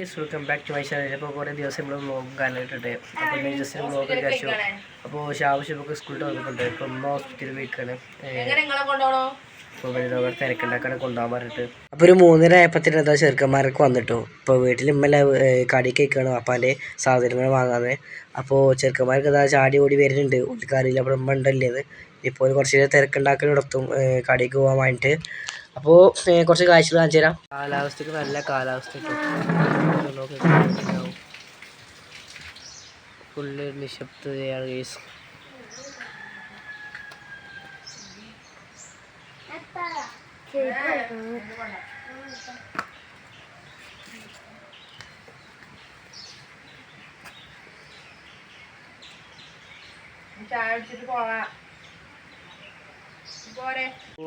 Yes welcome back to my channel. അപ്പോൾ കുറേ ദിവസം നമ്മൾ വ്ളോഗ് കാണിട്ടിട്ട് അപ്പോൾ ഇന്ന് ജസ്റ്റ് വ്ളോഗ് കഴിച്ചു അപ്പോൾ ആവശ്യമൊക്കെ സ്കൂളിൽ വന്നിട്ടുണ്ട്. ഇപ്പോൾ ഉമ്മ ഹോസ്പിറ്റലിൽ പോയിക്കാണ്. അപ്പോൾ വലിയ തിരക്കുണ്ടാക്കാണ് കൊണ്ടുപോകാൻ പറഞ്ഞിട്ട്. അപ്പോൾ ഒരു മൂന്നര ആയപ്പത്തിന് എന്താ ചെറുക്കന്മാരൊക്കെ വന്നിട്ടോ. ഇപ്പോൾ വീട്ടിൽ ഇമ്മല കടി കേൾക്കുകയാണ് അപ്പാന്റെ സാധനങ്ങൾ വാങ്ങാതെ അപ്പോൾ ചെറുക്കന്മാർക്ക് എന്താ ചാടി ഓടി വരുന്നുണ്ട്. ഉൾക്കാരില്ല അപ്പോൾ ഉമ്മ ഉണ്ടല്ലേത് ഇപ്പോൾ കുറച്ച് നേരം തിരക്കുണ്ടാക്കൽ നടത്തും. കടിക്ക് പോകാൻ വേണ്ടിയിട്ട്. അപ്പോൾ കുറച്ച് കാഴ്ചകൾ കാണിച്ചു തരാം കാലാവസ്ഥക്ക് നല്ല കാലാവസ്ഥ ഫുള്ള് നിശബ്ദതയാണ് കേസ്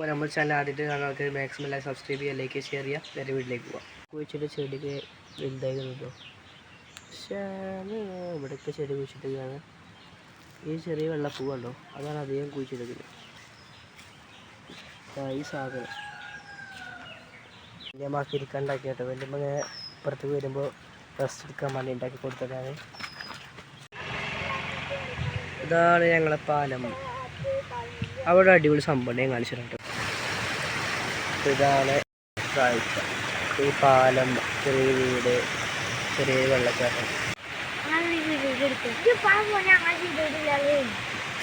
നമ്മൾ ചാനൽ ആദ്യമായിട്ട് കാണാൻ സബ്സ്ക്രൈബ് ചെയ്യുക ലൈക്ക് ഷെയർ ചെയ്യുക. നേരെ വീട്ടിലേക്ക് പോവാം. കുഴിച്ചിട്ട് ചെടിക്ക് വലുതായി നിന്നോ പക്ഷേ ഇവിടെയൊക്കെ ചെടി കുഴിച്ചിട്ടൊക്കെയാണ്. ഈ ചെറിയ വെള്ളപ്പൂ കണ്ടോ? അതാണ് അധികം കുഴിച്ചെടുക്കുന്നത് ഈ സാധനം. ഞാൻ ബാക്കി ഇരിക്കാൻ ഉണ്ടാക്കി കേട്ടോ. വലിയ ഇങ്ങനെ പുറത്ത് വരുമ്പോൾ റെസ്റ്റ് എടുക്കാൻ വേണ്ടി ഉണ്ടാക്കി കൊടുത്തതാണ്. ഇതാണ് ഞങ്ങളെ പാലം. അവിടെ അടിപൊളി സംഭവം ഞാൻ കാണിച്ചിട്ടുണ്ട് ഇതാണ് കാഴ്ച ഈ പാലം ചെറിയ വീട് ചെറിയ വെള്ളച്ചാട്ടം.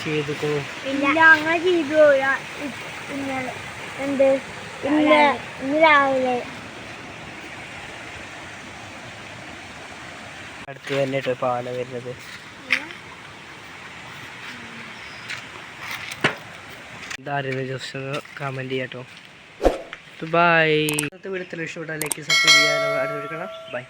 ചെയ്തു അങ്ങനെ ചെയ്തു എന്ത് അടുത്ത് തന്നെ പാല വരുന്നത്. ഇതായിരുന്നു ജസ്റ്റ് ഒന്ന് ചെയ്യാട്ടോ. ബൈ ഇന്നത്തെ വീഡിയോ ഇഷ്ടപ്പെട്ടാൽ ലൈക്ക് സബ്സ്ക്രൈബ് ചെയ്യാൻ അടുത്ത് ബൈ